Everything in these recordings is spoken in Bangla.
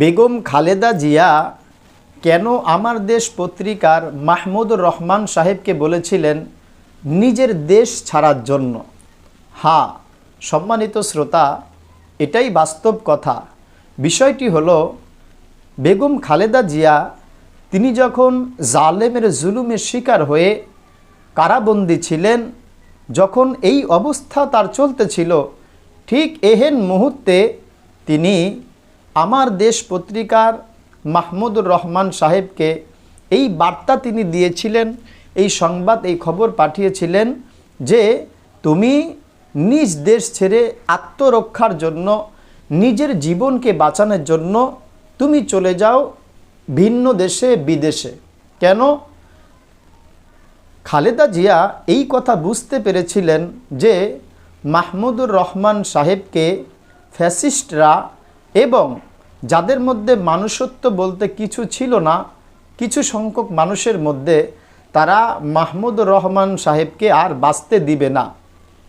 বেগম খালেদা জিয়া কেন আমার দেশ পত্রিকার মাহমুদুর রহমান সাহেবকে বলেছিলেন, নিজের দেশ ছাড়ার জন্য হ্যাঁ সম্মানিত শ্রোতা, এটাই বাস্তব কথা। বিষয়টি হলো, বেগম খালেদা জিয়া, তিনি যখন জালেমের জুলুমের শিকার হয়ে কারাবন্দী ছিলেন, যখন এই অবস্থা তার চলতেছিল, ঠিক এহেন মুহূর্তে তিনি আমার দেশ পত্রিকার মাহমুদুর রহমান সাহেবকে এই বার্তা তিনি দিয়েছিলেন, এই সংবাদ, এই খবর পাঠিয়েছিলেন যে তুমি নিজ দেশ ছেড়ে আত্মরক্ষার জন্য, নিজের জীবনকে বাঁচানোর জন্য তুমি চলে যাও ভিন্ন দেশে, বিদেশে। কেন? খালেদা জিয়া এই কথা বুঝতে পেরেছিলেন যে মাহমুদুর রহমান সাহেবকে ফ্যাসিস্টরা এবং যাদের মধ্যে মানুষত্ব বলতে কিছু ছিল না, কিছু সংখ্যক মানুষের মধ্যে তারা মাহমুদুর রহমান সাহেবকে আর বাঁচতে দিবে না।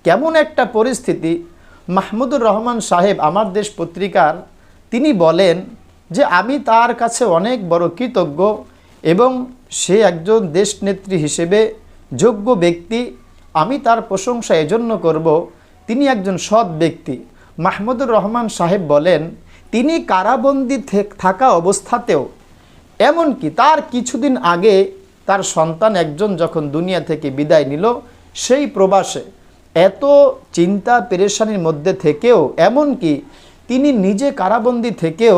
কেমন একটা পরিস্থিতি। মাহমুদুর রহমান সাহেব আমার দেশ পত্রিকার, তিনি বলেন যে আমি তার কাছে অনেক বড় কৃতজ্ঞ এবং সে একজন দেশনেত্রী হিসেবে যোগ্য ব্যক্তি। আমি তার প্রশংসা এজন্য করব। তিনি একজন সৎ ব্যক্তি। মাহমুদুর রহমান সাহেব বলেন তিনি কারাবন্দি থাকা অবস্থাতেও, এমনকি তার কিছুদিন আগে তার সন্তান একজন যখন দুনিয়া থেকে বিদায় নিল, সেই প্রবাসে এত চিন্তা পেরেশানির মধ্যে থেকেও, এমনকি তিনি নিজে কারাবন্দি থেকেও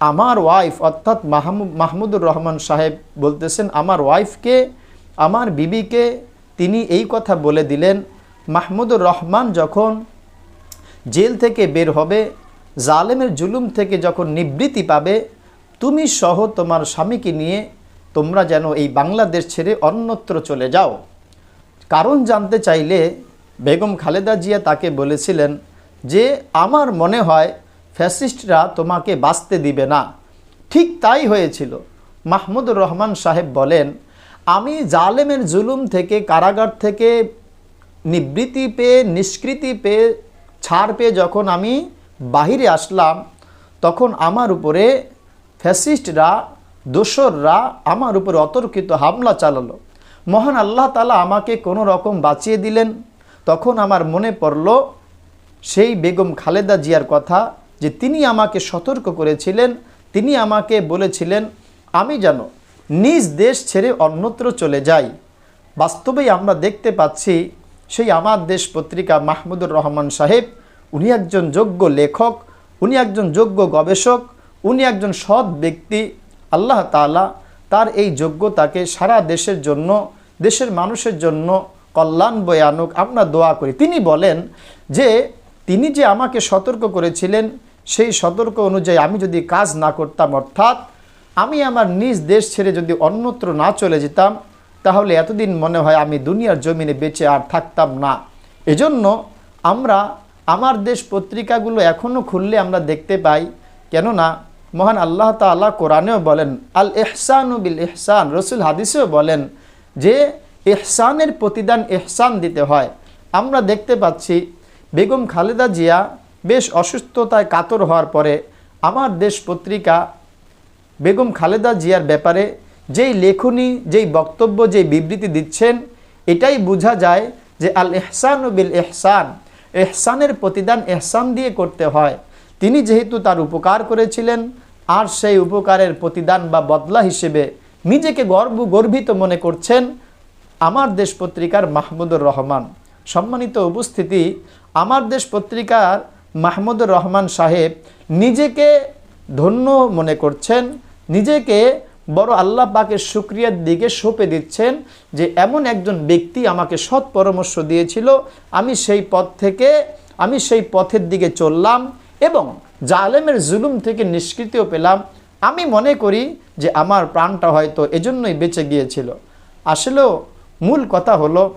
আমার ওয়াইফ অর্থাৎ মাহমুদ মাহমুদুর রহমান সাহেব বলতেছেন, আমার ওয়াইফকে আমার বিবিকে তিনি এই কথা বলে দিলেন, মাহমুদুর রহমান যখন জেল থেকে বের হবে জালেমের জুলুম থেকে যখন নিবৃত্তি পাবে, তুমি সহ তোমার স্বামীকে নিয়ে তোমরা যেন এই বাংলাদেশ ছেড়ে অন্যত্র চলে যাও। কারণ জানতে চাইলে বেগম খালেদা জিয়া তাকে বলেছিলেন যে, আমার মনে হয় ফ্যাসিস্টরা তোমাকে বাঁচতে দিবে না। ঠিক তাই হয়েছিল। মাহমুদুর রহমান সাহেব বলেন, আমি জালেমের জুলুম থেকে, কারাগার থেকে নিবৃত্তি পেয়ে, নিষ্কৃতি পেয়ে, ছাড় পেয়ে যখন আমি বাহিরে আসলাম, তখন আমার উপরে ফ্যাসিস্টরা, দোসররা আমার উপরে অতর্কিত হামলা চালালো। মহান আল্লাহ তালা আমাকে কোনো রকম বাঁচিয়ে দিলেন। তখন আমার মনে পড়ল, সেই বেগম খালেদা জিয়ার কথা যে তিনি আমাকে সতর্ক করেছিলেন, তিনি আমাকে বলেছিলেন, আমি যেন নিজ দেশ ছেড়ে অন্যত্র চলে যাই। বাস্তবেই আমরা দেখতে পাচ্ছি, সেই আমার দেশ পত্রিকা মাহমুদুর রহমান সাহেব উনি একজন যোগ্য লেখক, উনি একজন যোগ্য গবেষক, উনি একজন সৎ ব্যক্তি। আল্লাহ তাআলা তার এই যোগ্যতাকে সারা দেশের জন্য, দেশের মানুষের জন্য কল্যাণ বয়ে আনুক, আমরা দোয়া করি। তিনি বলেন যে, তিনি যে আমাকে সতর্ক করেছিলেন, সেই সতর্ক অনুযায়ী আমি যদি কাজ না করতাম, অর্থাৎ আমি আমার নিজ দেশ ছেড়ে যদি অন্যত্র না চলে যেতাম, তাহলে এতদিন মনে হয় আমি দুনিয়ার জমিনে বেঁচে আর থাকতাম না। এজন্য আমরা আমার দেশ পত্রিকাগুলো এখনও খুললে আমরা দেখতে পাই। কেননা, মহান আল্লাহ তাআলা কোরআনেও বলেন, আল এহসান বিল এহসান রসুল হাদিসেও বলেন যে এহসানের প্রতিদান এহসান দিতে হয়। আমরা দেখতে পাচ্ছি, বেগম খালেদা জিয়া বেশ অসুস্থতায় কাতর হওয়ার পরে আমার দেশ পত্রিকা বেগম খালেদা জিয়ার ব্যাপারে যেই লেখনী, যেই বক্তব্য, যেই বিবৃতি দিচ্ছেন, এটাই বোঝা যায় যে, আল এহসান বিল এহসান এহসানের প্রতিদান এহসান দিয়ে করতে হয়। তিনি যেহেতু তার উপকার করেছিলেন, আর সেই উপকারের প্রতিদান বা বদলা হিসেবে নিজেকে গর্ব, গর্বিত মনে করছেন আমার দেশ পত্রিকার মাহমুদুর রহমান। সম্মানিত উপস্থিতি, আমার দেশ পত্রিকার মাহমুদুর রহমান সাহেব নিজেকে ধন্য মনে করছেন, নিজেকে বড় আল্লাহ পাকের শুক্রিয়ার দিকে সঁপে দিচ্ছেন যে এমন একজন ব্যক্তি আমাকে সৎ পরামর্শ দিয়েছিল, আমি সেই পথ থেকে, আমি সেই পথের দিকে চললাম এবং জালেমের জুলুম থেকে নিষ্কৃতিও পেলাম। আমি মনে করি যে আমার প্রাণটা হয়তো এজন্যই বেঁচে গিয়েছিল। আসলেও মূল কথা হলো,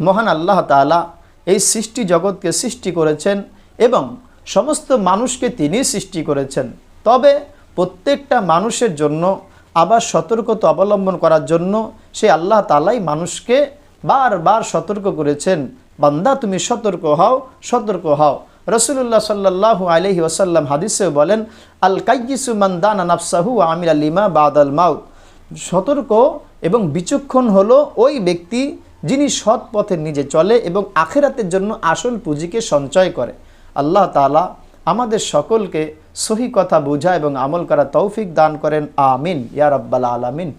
মহান আল্লাহ তাআলা এই সৃষ্টি জগৎকে সৃষ্টি করেছেন এবং সমস্ত মানুষকে তিনি সৃষ্টি করেছেন। তবে প্রত্যেকটা মানুষের জন্য আবার সতর্কতা অবলম্বন করার জন্য সে আল্লাহ তালাই মানুষকে বারবার সতর্ক করেছেন, বান্দা তুমি সতর্ক হও সতর্ক হও। রসুল্লাহ সাল্লাহ আলহি ওসাল্লাম হাদিসেও বলেন, আল কাইসু মান্দান নাফসাহু আমির আলিমা বাদাল মাউত। সতর্ক এবং বিচক্ষণ হলো ওই ব্যক্তি যিনি সৎ পথে নিজে চলে এবং আখেরাতের জন্য আসল পুঁজিকে সঞ্চয় করে। আল্লাহ তালা আমাদের সকলকে সহি কথা বোঝা এবং আমল করা তৌফিক দান করেন আমিন। ইয়ারব্বাল আলামিন।